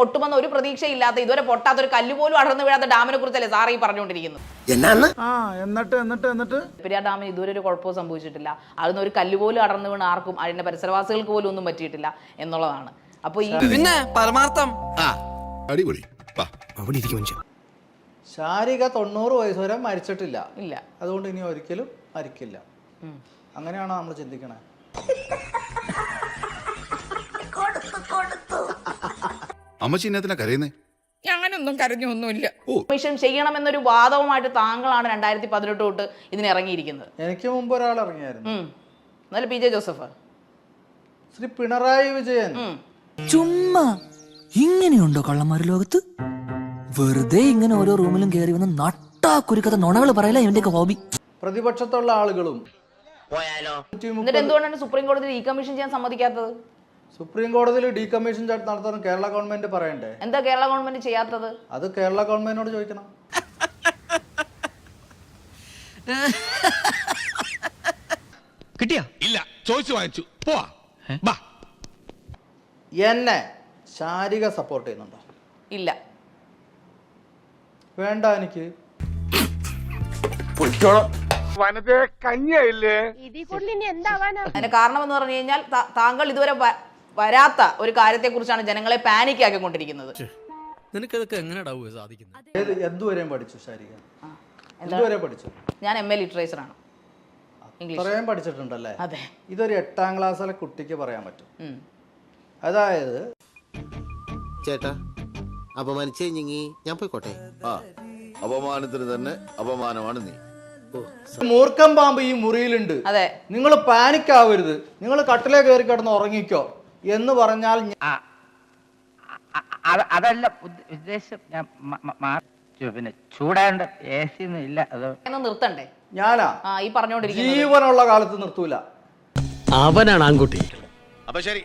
പൊട്ടുമെന്ന ഒരു പ്രതീക്ഷയില്ലാത്ത ഇതുവരെ പൊട്ടാത്ത ഒരു കല്ല് പോലും അടർന്നു വീഴാത്ത ഡാമിനെ കുറിച്ചല്ലേ സാറ് ഈ പറഞ്ഞുകൊണ്ടിരിക്കുന്നത്? ആ എന്നിട്ട് എന്നിട്ട് എന്നിട്ട്? പെരിയാർ ഡാമിന് ഇതുവരെ ഒരു കുഴപ്പവും സംഭവിച്ചിട്ടില്ല. അതിന് ഒരു കല്ല് പോലും അടർന്നു വീണ ആർക്കും അതിന്റെ പരിസരവാസികൾക്ക് പോലും ഒന്നും പറ്റിയിട്ടില്ല എന്നുള്ളതാണ്. അപ്പൊ ഈ പിന്നെ പരമാർത്ഥം. ആ അടിപൊളി. ശാരിക തൊണ്ണൂറ് വയസ്സ് വരെ മരിച്ചിട്ടില്ല. ഇല്ല. അതുകൊണ്ട് ഇനി ഒരിക്കലും മരിക്കില്ല. അങ്ങനെയാണോ നമ്മൾ ചിന്തിക്കണേ? അമ്മച്ചി ഇന്നത്തിനാ കരയുന്നേ? ഞാനൊന്നും കരഞ്ഞൊന്നുമില്ല. കമ്മീഷൻ ചെയ്യണമെന്നൊരു വാദവുമായിട്ട് താങ്കളാണ് രണ്ടായിരത്തി പതിനെട്ട് തൊട്ട് ഇതിന് ഇറങ്ങിയിരിക്കുന്നത്. എനിക്ക് മുമ്പ് ഒരാൾ ഇറങ്ങിയായിരുന്നു. ഉം. എന്നാലും പി ജെ ജോസഫ്. ശ്രീ പിണറായി വിജയൻ. ചുമ്മാ. ഇങ്ങനെയുണ്ടോ കള്ളന്മാര് ലോകത്ത്? വെറുതെ ഇങ്ങനെ ഓരോ റൂമിലും കയറി വന്ന് നട്ടാ കുരുക്കഥ നുണകൾ പറയല ഇവന്റെയൊക്കെ ഹോബി. പ്രതിപക്ഷത്തുള്ള ആളുകളും. എന്നിട്ട് എന്തുകൊണ്ടാണ് സുപ്രീം കോടതി ഈ കമ്മീഷൻ ചെയ്യാൻ സമ്മതിക്കാത്തത്? സുപ്രീം കോടതിയിൽ ഡീകമ്മീഷൻ നടത്താൻ കേരള ഗവൺമെന്റ് പറയണ്ടേ? എന്താ കേരള ഗവൺമെന്റ് ചെയ്യാത്തത്? അത് കേരള ഗവൺമെന്റിനോട് ചോദിക്കണം. കിട്ടിയാ? ഇല്ല ചോദിച്ചു വാങ്ങിച്ചു. പോവാ. ബാ. എന്നെ ശാരീരിക സപ്പോർട്ട് ചെയ്യുന്നുണ്ടോ? ഇല്ല. വേണ്ട എനിക്ക്. കാരണം എന്ന് പറഞ്ഞു കഴിഞ്ഞാൽ താങ്കൾ ഇതുവരെ വരാത്ത ഒരു കാര്യത്തെക്കുറിച്ചാണ് ജനങ്ങളെ പാനിക് ആക്കിക്കൊണ്ടിരിക്കുന്നത്. നിനക്കതൊക്കെ എങ്ങനെയാ സാധിക്കുന്നത് എന്തുവരെയും പഠിച്ചു ശാരിക? എന്തുവരെ പഠിച്ചു? ഞാൻ എം എ ലിറ്ററേച്ചർ ആണ്. ഇത്രയും പഠിച്ചിട്ടുണ്ടല്ലേ? അതെ. ഇതൊരു എട്ടാം ക്ലാസ്സിലെ കുട്ടിക്ക് പറയാൻ പറ്റും. അതായത് ചേട്ടാ അപമാനിച്ചു ഞാൻ പോയിക്കോട്ടെ? ആ അപമാനത്തിന് തന്നെ അപമാനമാണ് നീ. മൂർഖം പാമ്പ് ഈ മുറിയിലുണ്ട്. അതെ. നിങ്ങൾ പാനിക് ആവരുത്. നിങ്ങൾ കട്ടിലേ കയറി കിടന്ന് ഉറങ്ങിക്കോ. എന്ന് പറഞ്ഞാൽ അ- അതല്ല ഉദ്ദ- ഉദ്ദേശം ഞാൻ പിന്നെ ചൂടാണ്ട് എ സി ഒന്നും ഇല്ല അത് നിർത്തണ്ടേ? ഞാനാ. ആ ഈ പറഞ്ഞുകൊണ്ടിരിക്കുന്നത് ജീവനുള്ള കാലത്ത് നിർത്തൂല. അവനാണ് ആൺകുട്ടി. അപ്പൊ ശരി.